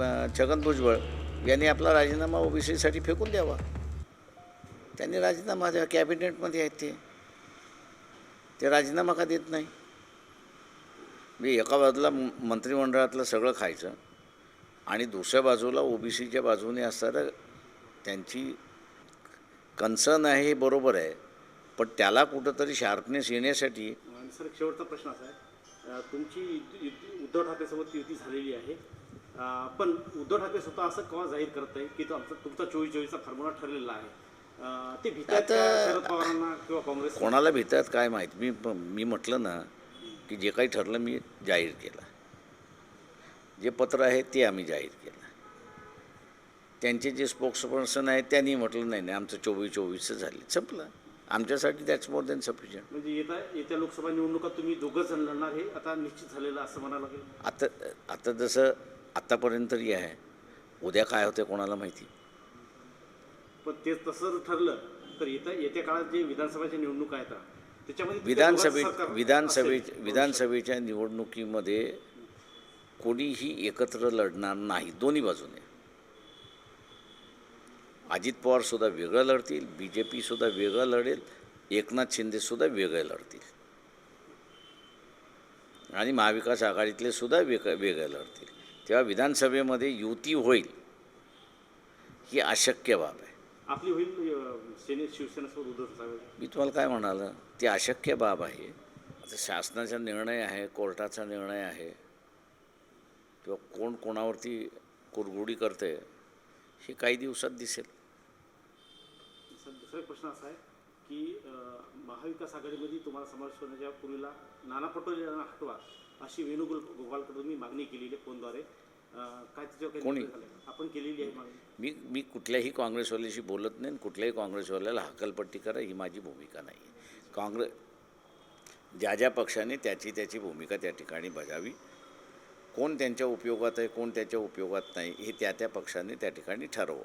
छगन भुजबळ यांनी आपला राजीनामा ओबीसीसाठी फेकून द्यावा. त्यांनी राजीनामा द्या कॅबिनेटमध्ये आहेत ते ते राजीनामा का देत नाही? मी एका बाजूला मंत्रिमंडळातलं सगळं खायचं आणि दुसऱ्या बाजूला ओबीसीच्या बाजूने असणारं त्यांची कन्सर्न आहे हे बरोबर आहे पण त्याला कुठंतरी शार्पनेस येण्यासाठी सर शेवटचा प्रश्न असा आहे. तुमची युती- उद्धव ठाकरेसोबत युती झालेली आहे. पण उद्धव ठाकरे स्वतः असं केव्हा जाहीर करत आहे की तो आमचा तुमचा चोवीस चोवीसचा फॉर्म्युला ठरलेला आहे. ते भीतात शरद पवारांना किंवा काँग्रेस? कोणाला भीतात काय माहीत? मी मी म्हटलं ना की जे काही ठरलं मी जाहीर केलं. जे पत्र आहे ते आम्ही जाहीर केलं. त्यांचे जे स्पोक्सपर्सन आहेत त्यांनी म्हटलं नाही नाही आमचं चोवीस चोवीसचं झाले. संपलं. आमच्यासाठी दॅट्स मोर दॅन सफिशियंट म्हणजे येत्या येत्या लोकसभा निवडणुकात तुम्ही दोघं जण लढणार हे आता निश्चित झालेलं असं म्हणायला लागेल? आता आता जसं आत्तापर्यंत तरी आहे. उद्या काय होते कोणाला माहिती? पण ते तसं जर ठरलं तर येत्या येत्या काळात जे विधानसभाच्या निवडणुका आहेत त्याच्यामध्ये विधानसभे विधानसभे. विधानसभेच्या निवडणुकीमध्ये कोणीही एकत्र लढणार नाही दोन्ही बाजूने. अजित पवारसुद्धा वेगळं लढतील बी जे पीसुद्धा वेगळं लढेल एकनाथ शिंदेसुद्धा वेगळे लढतील. आणि महाविकास आघाडीतले सुद्धा वेग वेगळे लढतील. तेव्हा विधानसभेमध्ये युती होईल ही अशक्य बाब आहे. आपली होईल सेने शिवसेनेसोबत मी तुम्हाला काय म्हणालं ती अशक्य बाब आहे. आता शासनाचा निर्णय आहे कोर्टाचा निर्णय आहे. किंवा कोण कोणावरती कुरगुडी करते हे काही दिवसात दिसेल. सर दुसरा प्रश्न असा आहे की महाविकास आघाडीमध्ये तुम्हाला समावेश करण्याच्या पूर्वीला नाना पटोले यांना हटवा अशी वेणुगोपाल गोपालकडून मी मागणी केलेली आहे फोनद्वारे. काय त्याच्यावर कोणी? आपण केलेली आहे मागणी. मी मी कुठल्याही काँग्रेसवाल्याशी बोलत नाही आणि कुठल्याही काँग्रेसवाल्याला हकलपट्टी करा ही माझी भूमिका नाही काँग्रेस ज्या ज्या पक्षाने त्याची त्याची भूमिका त्या ठिकाणी बजावी कोण त्यांच्या उपयोगात आहे कोण त्याच्या उपयोगात नाही हे त्या त्या पक्षाने त्या ठिकाणी ठरवं.